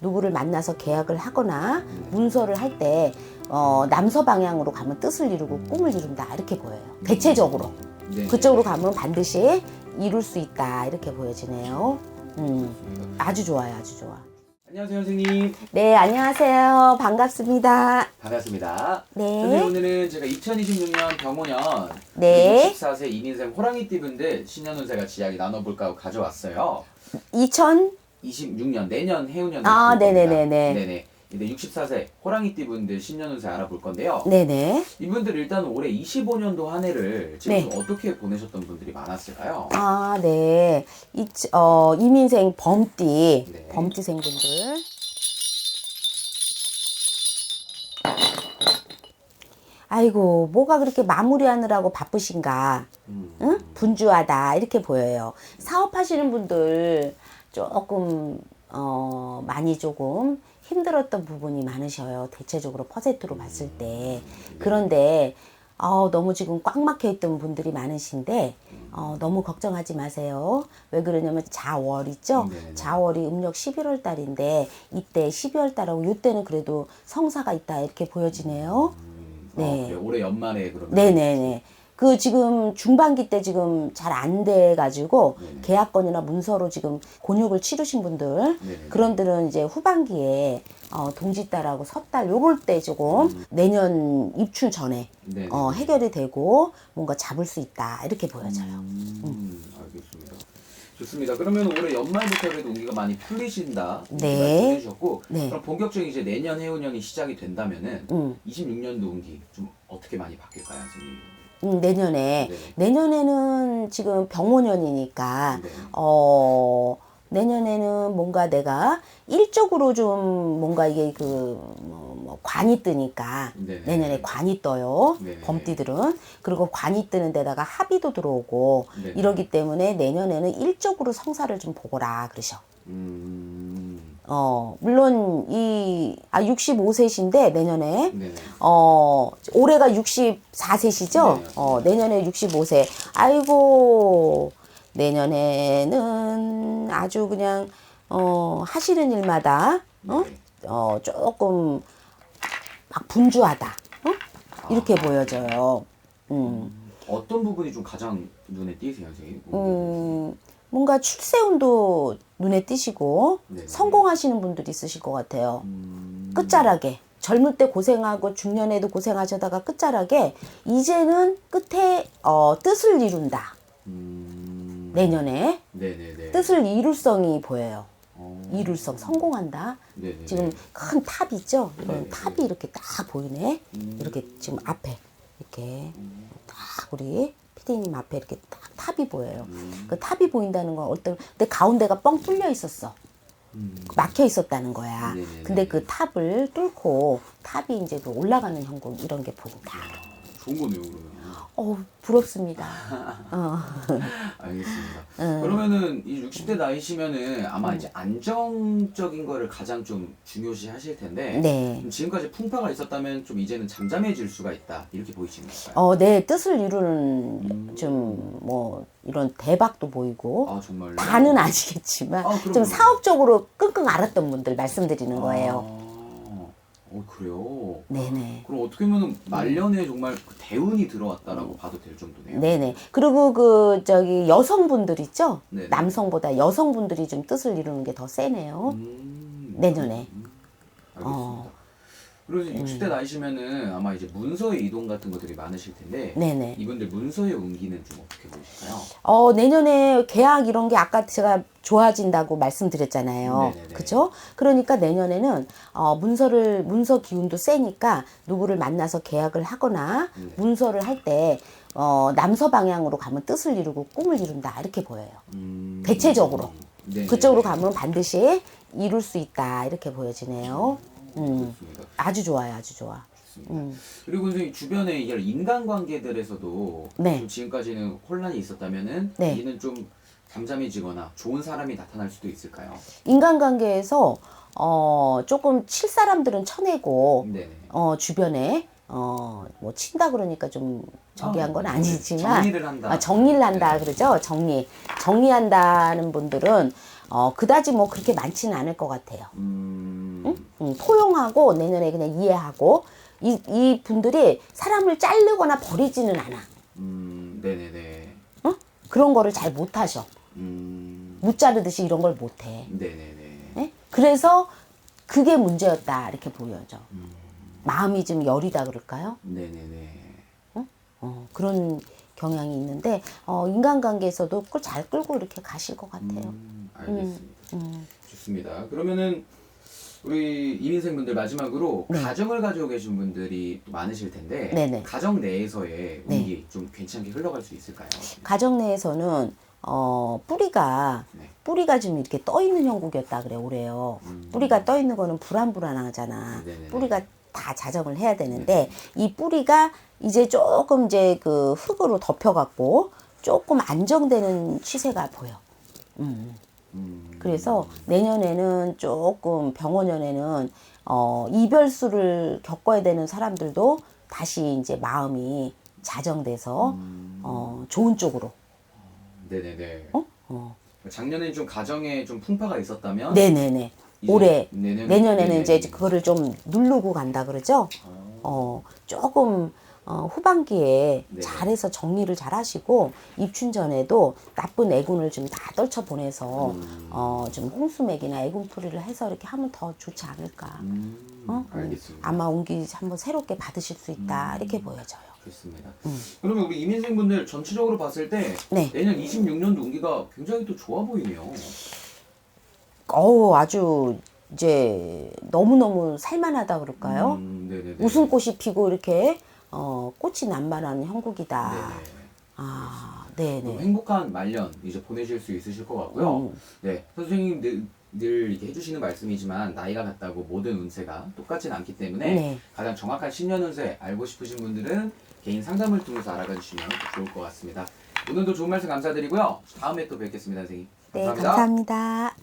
누구를 만나서 계약을 하거나 문서를 할 때 어, 남서 방향으로 가면 뜻을 이루고 꿈을 이룬다 이렇게 보여요. 대체적으로 네. 그쪽으로 가면 반드시 이룰 수 있다 이렇게 보여지네요. 음, 아주 좋아요, 아주 좋아. 안녕하세요 선생님 네, 안녕하세요. 반갑습니다. 반갑습니다. 선생님 네, 오늘은 제가 2026년 병호년 네. 64세 이민생 호랑이띠 분들 신년 운세 같이 이야기 나눠볼까 하고 가져왔어요. 2000 26년 내년 해운년 아, 네네네네. 네네. 근데 64세 호랑이띠 분들 신년 운세 알아볼 건데요. 네네. 이분들 일단 올해 25년도 한 해를 지금 네. 좀 어떻게 보내셨던 분들이 많았을까요? 아, 네. 이, 어, 이민생 범띠, 네. 범띠생 분들. 아이고, 뭐가 그렇게 마무리하느라고 바쁘신가? 음. 응? 분주하다. 이렇게 보여요. 사업하시는 분들 조금, 어, 많이 조금 힘들었던 부분이 많으셔요. 대체적으로 퍼센트로 봤을 때. 그런데, 어, 너무 지금 꽉 막혀 있던 분들이 많으신데, 어, 너무 걱정하지 마세요. 왜 그러냐면 자월 있죠? 네네네. 자월이 음력 11월 달인데, 이때 12월 달하고 이때는 그래도 성사가 있다. 이렇게 보여지네요. 음, 네. 어, 그래요. 올해 연말에 그러면 네네네. 그 지금 중반기 때 지금 잘 안 돼가지고 네네. 계약건이나 문서로 지금 곤욕을 치르신 분들 네네. 그런 들은 이제 후반기에 어, 동짓달하고 섣달 요럴 때 조금 내년 입춘 전에 음. 네네. 어, 해결이 되고 뭔가 잡을 수 있다 이렇게 보여져요. 음, 알겠습니다. 좋습니다. 그러면 올해 연말부터 그래도 운기가 많이 풀리신다. 네. 말씀해 주셨고 네. 그럼 본격적인 이제 내년 해운년이 시작이 된다면은 음. 26년도 운기 좀 어떻게 많이 바뀔까요, 선생님? 음, 내년에 네. 내년에는 지금 병원년이니까 네. 어 내년에는 뭔가 내가 일적으로 좀 뭔가 이게 그 뭐, 뭐 관이 뜨니까 네네. 내년에 관이 떠요 네네. 범띠들은 그리고 관이 뜨는 데다가 합의도 들어오고 네네. 이러기 때문에 내년에는 일적으로 성사를 좀 보거라 그러셔. 음, 어 물론 이 아 65세신데 내년에 네네. 어, 올해가 64세시죠? 네. 어, 내년에 65세. 아이고, 내년에는 아주 그냥, 어, 하시는 일마다, 어? 네. 어, 조금 막 분주하다. 어? 이렇게 보여져요. 음, 어떤 부분이 좀 가장 눈에 띄세요, 선생님? 음, 뭔가 출세운도 눈에 띄시고, 네네. 성공하시는 분들이 있으실 것 같아요. 음, 끝자락에 젊을 때 고생하고 중년에도 고생하셔다가 끝자락에 이제는 끝에 어, 뜻을 이룬다 음, 내년에 네네네. 뜻을 이룰성이 보여요 어, 이룰성 성공한다 네네. 지금 큰 탑 있죠 이런. 탑이 이렇게 딱 보이네 음. 이렇게 지금 앞에 이렇게 딱 우리 피디님 앞에 이렇게 딱 탑이 보여요 음. 그 탑이 보인다는 건 어떤 내 가운데가 뻥 뚫려 있었어 음. 막혀 있었다는 거야. 네네네. 근데 그 탑을 뚫고 탑이 이제 그 올라가는 형국 이런 게 보인다. 좋은 거네요, 그러면. 어 부럽습니다. 어. 알겠습니다. 음. 그러면은 이 60대 나이시면은 아마 이제 안정적인 거를 가장 좀 중요시 하실 텐데 네. 그럼 지금까지 풍파가 있었다면 좀 이제는 잠잠해질 수가 있다 이렇게 보이시는 건가요? 어, 내 뜻을 이루는 좀뭐 이런 대박도 보이고 아 정말요? 다는 아니겠지만 아, 그럼요. 좀 사업적으로 끙끙 앓았던 분들 말씀드리는 거예요. 아, 어 그래요. 네네. 그럼 어떻게 보면 말년에 정말 그 대운이 들어왔다라고 봐도 될 정도네요. 네네. 그리고 그 저기 여성분들 있죠? 네네. 남성보다 여성분들이 좀 뜻을 이루는 게 더 세네요. 음, 내년에. 음, 알겠습니다. 어. 그리고 이제 60대 음. 나이시면은 아마 이제 문서의 이동 같은 것들이 많으실 텐데 네네. 이분들 문서의 운기는 좀 어떻게 보실까요? 어, 내년에 계약 이런 게 아까 제가 좋아진다고 말씀드렸잖아요. 네네네. 그죠? 그러니까 내년에는 어, 문서를, 문서 기운도 세니까 누구를 만나서 계약을 하거나 네. 문서를 할 때 어, 남서 방향으로 가면 뜻을 이루고 꿈을 이룬다. 이렇게 보여요. 음, 대체적으로. 네, 그쪽으로 네. 가면 반드시 이룰 수 있다. 이렇게 보여지네요. 음, 좋습니다. 아주 좋아요. 아주 좋아. 좋습니다. 음. 그리고 선생님 주변에 이런 인간관계들에서도 네. 좀 지금까지는 혼란이 있었다면은 네. 이는 좀 잠잠해지거나 좋은 사람이 나타날 수도 있을까요? 인간관계에서 어, 조금 칠 사람들은 쳐내고 네네. 어, 주변에 어, 뭐 친다 그러니까 좀 저기 한 건 아, 아니지만 정리를 한다. 아, 정리를 한다 네. 그러죠. 정리. 정리한다는 분들은 어, 그다지 뭐 그렇게 많지는 않을 것 같아요. 음, 음. 음, 포용하고 내년에 그냥 이해하고 이, 이 분들이 사람을 자르거나 버리지는 않아. 음, 네네네. 어? 그런 거를 잘 못하셔. 음, 못 자르듯이 이런 걸 못해. 네네네. 예? 그래서 그게 문제였다 이렇게 보여져. 음. 마음이 좀 여리다 그럴까요? 네네네. 어, 그런 경향이 있는데 어, 인간관계에서도 그걸 잘 끌고 이렇게 가실 것 같아요. 음, 알겠습니다. 음. 좋습니다. 그러면은 우리 이민생 분들 마지막으로 네. 가정을 가지고 계신 분들이 또 많으실 텐데 네네. 가정 내에서의 네. 운기 좀 괜찮게 흘러갈 수 있을까요? 가정 내에서는 어, 뿌리가 네. 뿌리가 좀 이렇게 떠 있는 형국이었다 그래 올해요. 음. 뿌리가 떠 있는 거는 불안불안하잖아. 네네네. 뿌리가 다 자정을 해야 되는데 이 뿌리가 이제 조금 이제 그 흙으로 덮여갖고 조금 안정되는 추세가 보여. 음. 음, 그래서 내년에는 조금 병원년에는 어, 이별수를 겪어야 되는 사람들도 다시 이제 마음이 자정돼서 음. 어, 좋은 쪽으로. 네네네. 어? 어. 작년에 좀 가정에 좀 풍파가 있었다면 네네네. 올해 내년- 내년에는. 이제 그거를 좀 누르고 간다 그러죠. 어, 어, 조금 어, 후반기에 네. 잘해서 정리를 잘 하시고 입춘 전에도 나쁜 애군을 좀 다 떨쳐 보내서 음. 어, 좀 홍수맥이나 애군풀이를 해서 이렇게 하면 더 좋지 않을까. 음, 어? 알겠습니다. 아마 운기 한번 새롭게 받으실 수 있다 음. 이렇게 보여져요. 좋습니다. 음. 그러면 우리 이민생 분들 전체적으로 봤을 때 네. 내년 26년도 운기가 굉장히 또 좋아 보이네요. 어우 아주 이제 너무 너무 살만하다 그럴까요? 음. 웃음꽃이 피고 이렇게 어, 꽃이 난만한 형국이다. 네네. 아, 또 네네. 행복한 말년 이제 보내실 수 있으실 것 같고요. 음. 네, 선생님들 늘 이렇게 해주시는 말씀이지만 나이가 같다고 모든 운세가 똑같진 않기 때문에 네. 가장 정확한 신년 운세 알고 싶으신 분들은 개인 상담을 통해서 알아가 주시면 좋을 것 같습니다. 오늘도 좋은 말씀 감사드리고요. 다음에 또 뵙겠습니다, 선생님. 네, 감사합니다.